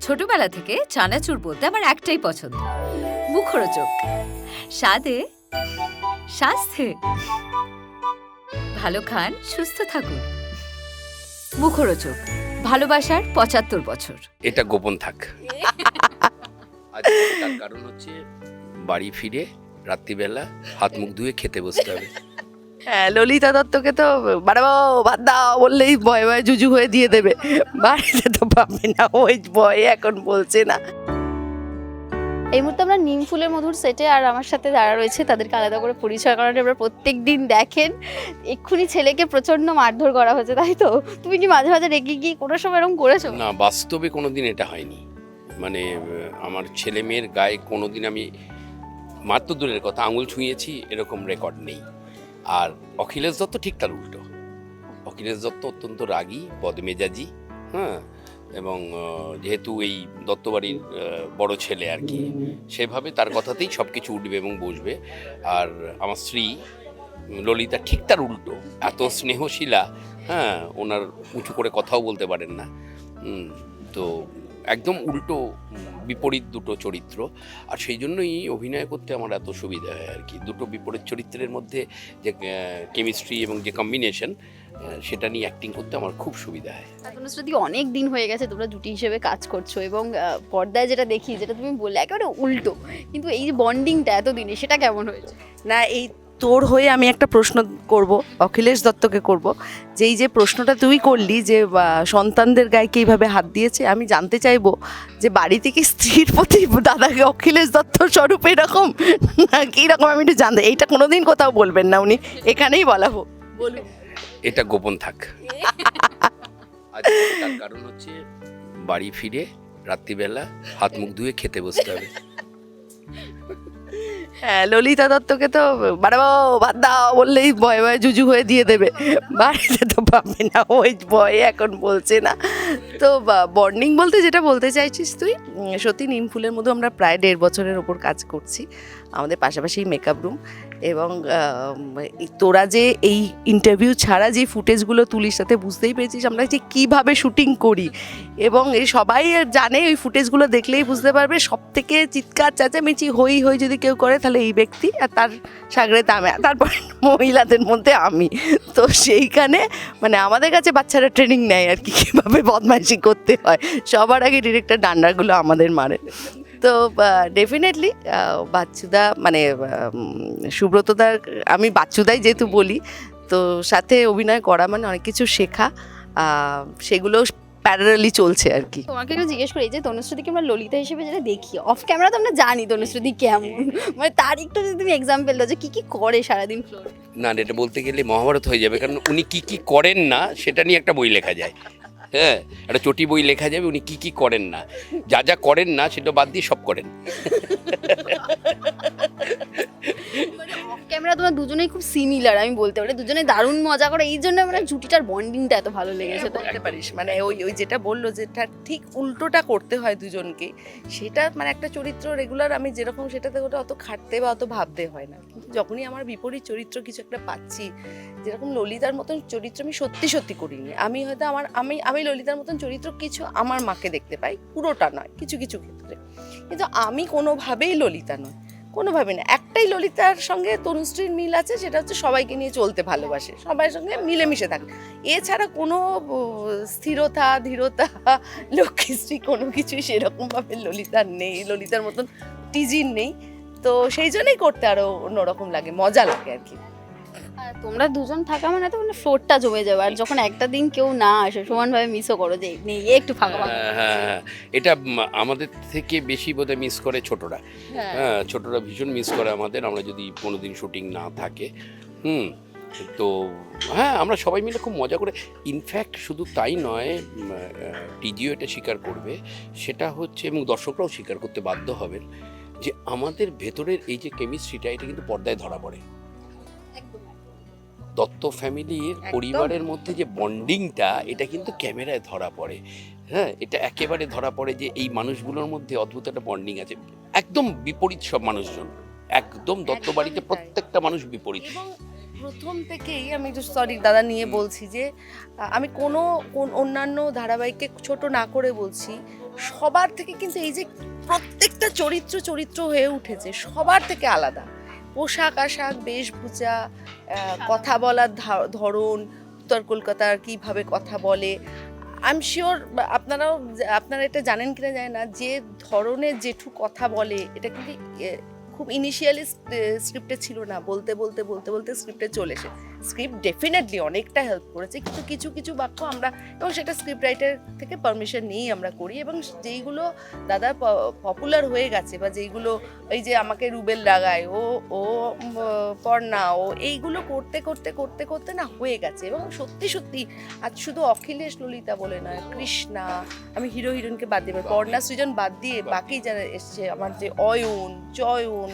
ছোটবেলা থেকে চানাচুর বলতে আমার একটাই পছন্দ। মুখরোচক। স্বাদে, স্বাস্থ্যে। ভালো খান, সুস্থ থাকুন। মুখরোচক। ভালোবাসার পঁচাত্তর বছর। এটা গোপন থাক। কারণ হচ্ছে বাড়ি ফিরে রাত্রিবেলা হাত মুখ ধুয়ে খেতে বসতে হবে। হ্যাঁ ললিতা দত্তকে তো বাড়াবো ভাত দাও বললেই ভয়ে ভয়ে জুজু হয়ে দিয়ে দেবে। বাড়িতে তো পাবে না ওই ভয়ে এখন বলছে না। এই মুহূর্তে আমরা নিম ফুলের মধুর সেটে আর আমার সাথে যারা রয়েছে তাদেরকে আলাদা করে পরিচয় করানো আমরা প্রত্যেক দিন দেখেন এক্ষুনি ছেলেকে প্রচণ্ড মারধর করা হয়েছে তাই তো? তুমি কি মাঝে মাঝে রেগে গিয়ে কোনো সময় এরকম করেছ? না বাস্তবে কোনোদিন এটা হয়নি। মানে আমার ছেলে মেয়ের গায়ে কোনোদিন আমি মাত্র দূরের কথা আঙুল ছুঁয়েছি এরকম রেকর্ড নেই। আর অখিলেশ দত্ত ঠিক তার উল্টো। অখিলেশ দত্ত অত্যন্ত রাগী, বদমেজাজি হ্যাঁ? এবং যেহেতু এই দত্তবাড়ির বড় ছেলে আর কি, সেভাবে তার কথাতেই সব কিছু উঠবে এবং বসবে। আর আমার স্ত্রী, ললিতা ঠিক তার উল্টো, এত স্নেহশীলা হ্যাঁ? ওনার উঁচু করে কথাও বলতে পারেন না। তো একদম উল্টো বিপরীত দুটো চরিত্র। আর সেই জন্যই অভিনয় করতে আমার এত সুবিধা হয় আর কি। দুটো বিপরীত চরিত্রের মধ্যে যে কেমিস্ট্রি এবং যে কম্বিনেশন সেটা নিয়ে অ্যাক্টিং করতে আমার খুব সুবিধা হয়। যদি অনেক দিন হয়ে গেছে তোমরা জুটি হিসেবে কাজ করছ এবং পর্দায় যেটা দেখি যেটা তুমি বললে একেবারে উল্টো। কিন্তু এই যে বন্ডিংটা এতদিনে সেটা কেমন হয়েছে? না এই তোর হয়ে আমি একটা প্রশ্ন করব অখিলেশ দত্তকে করব। যে এই যে প্রশ্নটা তুই করলি যে সন্তানদের গায়ে এইভাবে হাত দিয়েছে আমি জানতে চাইব যে বাড়ি থেকে স্ত্রীর প্রতি দাদাকে অখিলেশ দত্ত স্বরূপ এরকম? না কি রকম আমি একটু জানতে এইটা কোনোদিন কোথাও বলবেন না উনি। এখানেই বলা হোক। বলুন। এটা গোপন থাক। তার কারণ হচ্ছে বাড়ি ফিরে রাত্রিবেলা হাত মুখ ধুয়ে খেতে বসতে হবে। হ্যাঁ ললিতা দত্তকে তো বাড়াবো, বাদ দাও, বললেই ভয়ে ভয়ে জুজু হয়ে দিয়ে দেবে। বাড়িতে তো পাবে না, ওই ভয়ে এখন বলছে না। তো বর্নিং বলতে যেটা বলতে চাইছিস তুই সত্যি নিম ফুলের মধ্যে আমরা প্রায় দেড় বছরের ওপর কাজ করছি, আমাদের পাশাপাশি মেকআপ রুম এবং তোরা যে এই ইন্টারভিউ ছাড়া যে ফুটেজগুলো তুলিস সাথে বুঝতেই পেরেছিস আমরা যে কীভাবে শুটিং করি। এবং এই সবাই জানে ওই ফুটেজগুলো দেখলেই বুঝতে পারবে। সব থেকে চিৎকার চেঁচামেচি হই হই যদি কেউ করে তাহলে এই ব্যক্তি আর তার সাগরে আর তারপর মহিলাদের মধ্যে আমি। তো সেইখানে মানে আমাদের কাছে বাচ্চারা ট্রেনিং নেয় আর কি, কীভাবে বদমাইশি করতে হয়। সবার আগে ডিরেক্টর ডান্ডারগুলো আমাদের মারে। তো ডেফিনেটলি বাচ্চুদা মানে সুব্রতদার আমি বাচ্চুদাই যেহেতু বলি তো সাথে অভিনয় করা মানে অনেক কিছু শেখা সেগুলো প্যারালি চলছে আর কি। তোমাকে একটু জিজ্ঞেস করি যে তনুশ্রুতিকে আমরা ললিতা হিসেবে যেটা দেখি অফ ক্যামেরা তো আমরা জানি তনুশ্রুতি কেমন। মানে তার একটু যদি তুমি এক্সাম্পল দাও যে কী কী করে সারাদিন ফ্লোর না এটা বলতে গেলে মহাভারত হয়ে যাবে কারণ উনি কী কী করেন না সেটা নিয়ে একটা বই লেখা যায়। হ্যাঁ একটা চটি বই লেখা যাবে উনি কি কি করেন না। যা যা করেন না সেটা বাদ দিয়ে সব করেন। ক্যামেরা তোমরা দুজনেই খুব সিমিলার আমি বলতে পারি। দুজনে দারুণ মজা করে। এই জন্য মানে জুটিটার বন্ডিংটা এত ভালো লেগেছে তাই বলতে পারিস। মানে ওই ওই যেটা বলল যেটা ঠিক উল্টোটা করতে হয় দুজনকে সেটা মানে একটা চরিত্র রেগুলার আমি যেরকম সেটাতে ওটা অত খাটতে বা অত ভাবতে হয় না। যখনই আমার বিপরীত চরিত্র কিছু একটা পাচ্ছি, যেরকম ললিতার মতন চরিত্র আমি সত্যি সত্যি করিনি। আমি হয়তো আমার, আমি আমি ললিতার মতন চরিত্র কিছু আমার মাকে দেখতে পাই, পুরোটা নয়, কিছু কিছু ক্ষেত্রে। কিন্তু আমি কোনোভাবেই ললিতা নয় কোনোভাবে না। একটাই ললিতার সঙ্গে তনুশ্রীর মিল আছে, সেটা হচ্ছে সবাইকে নিয়ে চলতে ভালোবাসে সবার সঙ্গে মিলেমিশে থাকে। এছাড়া কোনো স্থিরতা, ধীরতা লক্ষ্মীশ্রী কোনো কিছুই সেরকমভাবে ললিতার নেই, ললিতার মতন টিজির নেই। তো সেই জন্যই করতে আরও অন্যরকম লাগে মজা লাগে আর কি। তোমরা দুজন থাকা মানে তো মানে ফ্লোরটা জমে যাবে আর যখন একটা দিন কেউ না আসে সমানভাবে মিসও করো যে নেই একটু ফাঁকা ফাঁকা। হ্যাঁ, হ্যাঁ, হ্যাঁ। এটা আমাদের থেকে বেশি বোধহয় মিস করে ছোটরা। হ্যাঁ। হ্যাঁ ছোটরা ভীষণ মিস করে আমাদের আমরা যদি কোনো দিন শুটিং না থাকে হুম তো হ্যাঁ আমরা সবাই মিলে খুব মজা করে ইনফ্যাক্ট শুধু তাই নয় টিজিও এটা স্বীকার করবে সেটা হচ্ছে এবং দর্শকরাও স্বীকার করতে বাধ্য হবেন যে আমাদের ভেতরের এই যে কেমিস্ট্রিটা এটা কিন্তু পর্দায় ধরা পড়ে। দত্ত ফ্যামিলির পরিবারের মধ্যে যে বন্ডিংটা এটা কিন্তু ক্যামেরায় ধরা পড়ে। হ্যাঁ এটা একেবারে ধরা পড়ে যে এই মানুষগুলোর মধ্যে অদ্ভুত একটা বন্ডিং আছে। একদম বিপরীত সব মানুষজন। একদম দত্ত বাড়িতে প্রত্যেকটা মানুষ বিপরীত। প্রথম থেকেই আমি একটু সরি দাদা নিয়ে বলছি যে আমি কোনো কোন অন্যান্য ধারাবাহিককে ছোট না করে বলছি। সবার থেকে কিন্তু এই যে প্রত্যেকটা চরিত্র চরিত্র হয়ে উঠেছে সবার থেকে আলাদা। পোশাক আশাক বেশভূষা কথা বলার ধরন উত্তর কলকাতার কীভাবে কথা বলে। আই এম শিওর আপনারাও আপনারা এটা জানেন কিনা জানেন না যে ধরনের জেঠু কথা বলে এটা কিন্তু খুব ইনিশিয়ালি স্ক্রিপ্টে ছিল না। বলতে বলতে বলতে বলতে স্ক্রিপ্টে চলে এসে। স্ক্রিপ্ট ডেফিনেটলি অনেকটা হেল্প করেছে। কিন্তু কিছু কিছু বাক্য আমরা এবং সেটা স্ক্রিপ্ট রাইটার থেকে পারমিশন নিয়েই আমরা করি এবং যেইগুলো দাদা পপুলার হয়ে গেছে বা যেইগুলো এই যে আমাকে রুবেল লাগায় ও ও পর্ণা ও এইগুলো করতে করতে করতে করতে না হয়ে গেছে এবং সত্যি সত্যি আজ শুধু অখিলেশ ললিতা বলে নয় কৃষ্ণা আমি হিরো হিরোইনকে বাদ দিয়ে পর্ণা সৃজন বাদ দিয়ে বাকি যারা এসছে আমার যে অয়ন চয়ন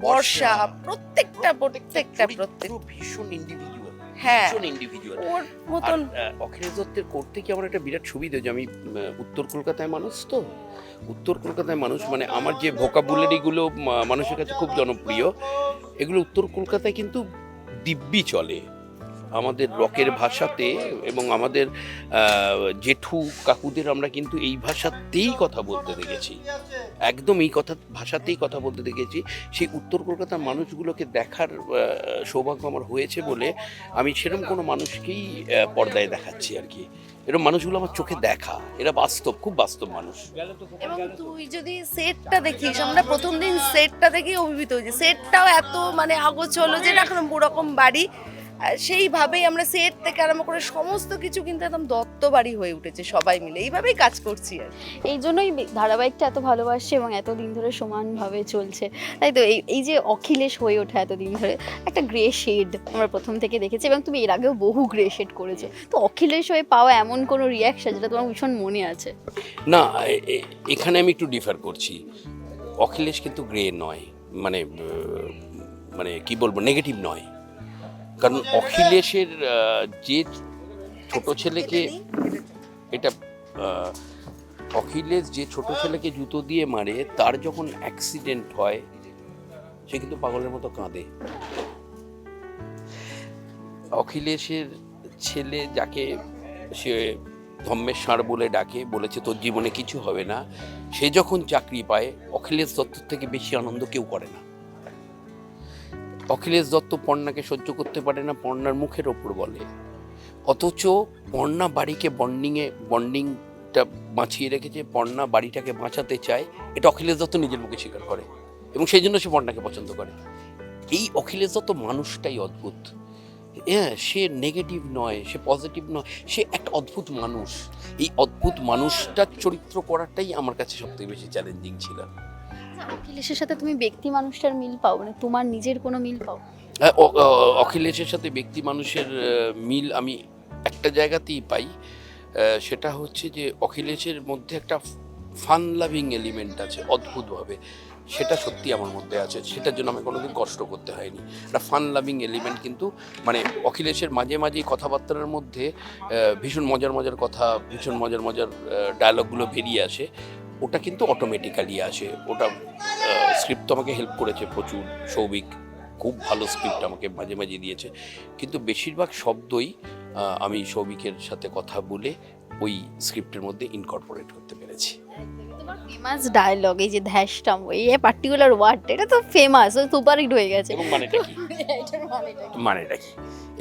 বর্ষা। প্রত্যেকটা প্রত্যেকটা প্রত্যেক ভীষণ ইন্ডিভিজুয়াল হ্যাঁ। ভীষণ ইন্ডিভিজুয়াল ওর মতন অখিলেশ দত্তের করতে কি আমার একটা বিরাট সুবিধা যে আমি উত্তর কলকাতায় মানুষ তো। উত্তর কলকাতায় মানুষ মানে আমার যে ভোকাবুলারিগুলো মানুষের কাছে খুব জনপ্রিয় এগুলো উত্তর কলকাতায় কিন্তু দিব্যি চলে। আমাদের রকের ভাষাতে এবং আমাদের জেঠু কাকুদের আমরা কিন্তু এই ভাষাতেই কথা বলতে দেখেছি। একদম এই কথা, ভাষাতেই কথা বলতে দেখেছি। সেই উত্তর কলকাতার মানুষগুলোকে দেখার সৌভাগ্য আমার হয়েছে বলে আমি সেরকম কোনো মানুষকেই পর্দায় দেখাচ্ছি আর কি। এরকম মানুষগুলো আমার চোখে দেখা। এরা বাস্তব, খুব বাস্তব মানুষ। এবং তুই যদি সেটটা দেখিস, আমরা প্রথম দিন সেটটা দেখেই অভিভূত হয়েছি। সেটটাও এত মানে আগোছলো যে এখন রকম বাড়ি সেইভাবেই আমরা সেট থেকে আরম্ভ করে সমস্ত কিছু কিন্তু একদম দত্ত বাড়ি হয়ে উঠেছে সবাই মিলে। এইভাবেই কাজ করছি আর এই জন্যই ধারাবাহিকটা এত ভালোবাসছে এবং এতদিন ধরে সমানভাবে চলছে। তাই তো এই এই যে অখিলেশ হয়ে ওঠে এতদিন ধরে একটা গ্রে শেড আমরা প্রথম থেকে দেখেছি এবং তুমি এর আগেও বহু গ্রে শেড করেছ। তো অখিলেশ হয়ে পাওয়া এমন কোনো রিয়াকশন যেটা তোমার ভীষণ মনে আছে? না এখানে আমি একটু ডিফার করছি। অখিলেশ কিন্তু গ্রে নয় মানে মানে কি বলব নেগেটিভ নয়। কারণ অখিলেশের যে ছোট ছেলেকে এটা অখিলেশ যে ছোট ছেলেকে জুতো দিয়ে মারে, তার যখন অ্যাক্সিডেন্ট হয়, সে কিন্তু পাগলের মতো কাঁদে। অখিলেশের ছেলে যাকে সে ধম্মের ষাঁড় বলে ডাকে, বলেছে, তোর জীবনে কিছু হবে না। সে যখন চাকরি পায়, অখিলেশ দত্তর থেকে বেশি আনন্দ কেউ করে না। অখিলেশ দত্ত পর্ণাকে সহ্য করতে পারে না পর্ণার মুখের ওপর বলে। অথচ পর্ণা বাড়িকে বন্ডিংয়ে বন্ডিংটা বাঁচিয়ে রেখেছে পর্ণা বাড়িটাকে বাঁচাতে চায়, এটা অখিলেশ দত্ত নিজের মুখে স্বীকার করে। এবং সেই জন্য সে পর্ণাকে পছন্দ করে। এই অখিলেশ দত্ত মানুষটাই অদ্ভুত। হ্যাঁ সে নেগেটিভ নয়, সে পজিটিভ নয়, সে একটা অদ্ভুত মানুষ। এই অদ্ভুত মানুষটার চরিত্র করাটাই আমার কাছে সবথেকে বেশি চ্যালেঞ্জিং ছিল। অখিলেশের সাথে তুমি ব্যক্তি মানুষটার মিল পাও? মানে তোমার নিজের কোনো মিল পাও? হ্যাঁ, অখিলেশের সাথে ব্যক্তি মানুষের মিল আমি একটা জায়গাতেই পাই। সেটা হচ্ছে যে অখিলেশের মধ্যে একটা ফান লাভিং এলিমেন্ট আছে অদ্ভুতভাবে। সেটা সত্যি আমার মধ্যে আছে সেটার জন্য আমি কোনোদিন কষ্ট করতে হয়নি। একটা ফান লাভিং এলিমেন্ট কিন্তু মানে অখিলেশের মাঝে মাঝেই কথাবার্তার মধ্যে ভীষণ মজার মজার কথা ভীষণ মজার মজার ডায়লগগুলো বেরিয়ে আসে। ওটা কিন্তু অটোমেটিক্যালি আসে। ওটা স্ক্রিপ্ট তো আমাকে হেল্প করেছে প্রচুর সৌভিক খুব ভালো স্ক্রিপ্ট আমাকে মাঝে মাঝে দিয়েছে। কিন্তু বেশিরভাগ শব্দই আমি সৌভিকের সাথে কথা বলে ওই স্ক্রিপ্টের মধ্যে ইনকর্পোরেট করতে পেরেছি। ফেমাস ডায়লগ এই যে ধ্যাসটাম এই পার্টিকুলার ওয়ার্ড এটা তো ফেমাস সুপার হিট হয়ে গেছে। এবং মানেটা কি? মানেটা কি?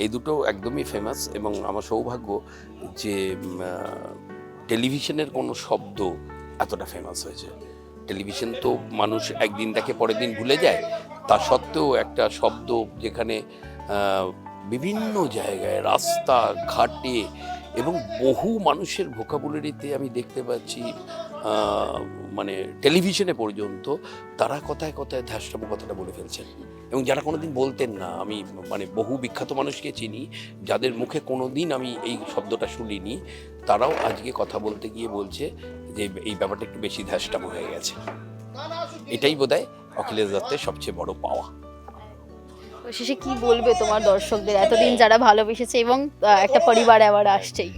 এই দুটো একদমই ফেমাস এবং আমার সৌভাগ্য যে টেলিভিশনের কোনো শব্দ এতটা ফেমাস হয়েছে। টেলিভিশন তো মানুষ একদিন দেখে পরের দিন ভুলে যায়। তা সত্ত্বেও একটা শব্দ যেখানে বিভিন্ন জায়গায় রাস্তা ঘাটে এবং বহু মানুষের ভোকাবুলারিতে আমি দেখতে পাচ্ছি মানে টেলিভিশনে পর্যন্ত তারা কথায় কথায় ধ্যাসটাম কথাটা বলে ফেলছেন। এবং যারা কোনোদিন বলতেন না, আমি মানে বহু বিখ্যাত মানুষকে চিনি, যাদের মুখে কোনোদিন আমি এই শব্দটা শুনিনি, তারাও আজকে কথা বলতে গিয়ে বলছে যে এই ব্যাপারটা একটু বেশি ধ্যাসটাম হয়ে গেছে। এটাই বোধ হয় অখিলেশ দত্তের সবচেয়ে বড় পাওয়া। শেষে কি বলবে তোমার দর্শকদের? এতদিন যারা ভালোবেসেছে এবং একটা পরিবার আবার আসছেই।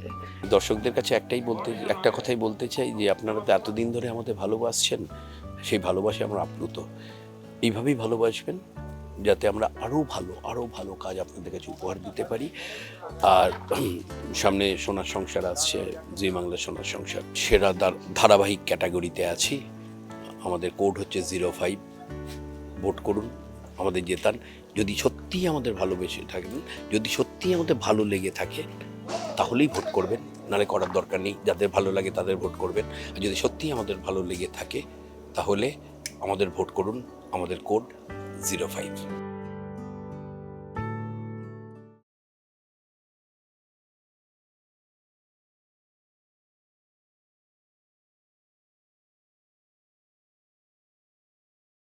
দর্শকদের কাছে একটাই বলতে একটা কথাই বলতে চাই যে আপনারা তো এতদিন ধরে আমাদের ভালোবাসছেন সেই ভালোবাসে আমরা আপ্লুত। এইভাবেই ভালোবাসবেন যাতে আমরা আরও ভালো আরও ভালো কাজ আপনাদের কাছে উপহার দিতে পারি। আর সামনে সোনার সংসার আসছে জি বাংলা সোনার সংসার। সেরা ধারাবাহিক ক্যাটাগরিতে আছি। আমাদের কোড হচ্ছে জিরো ফাইভ। ভোট করুন, আমাদের জেতান। যদি সত্যিই আমাদের ভালোবেসে থাকেন, যদি সত্যিই আমাদের ভালো লেগে থাকে, তাহলেই ভোট করবেন। নালে করার দরকার নেই, যাদের ভালো লাগে তাদের ভোট করবেন। আর যদি সত্যিই আমাদের ভালো লেগে থাকে, তাহলে আমাদের ভোট করুন, আমাদের কোড জিরো ফাইভ।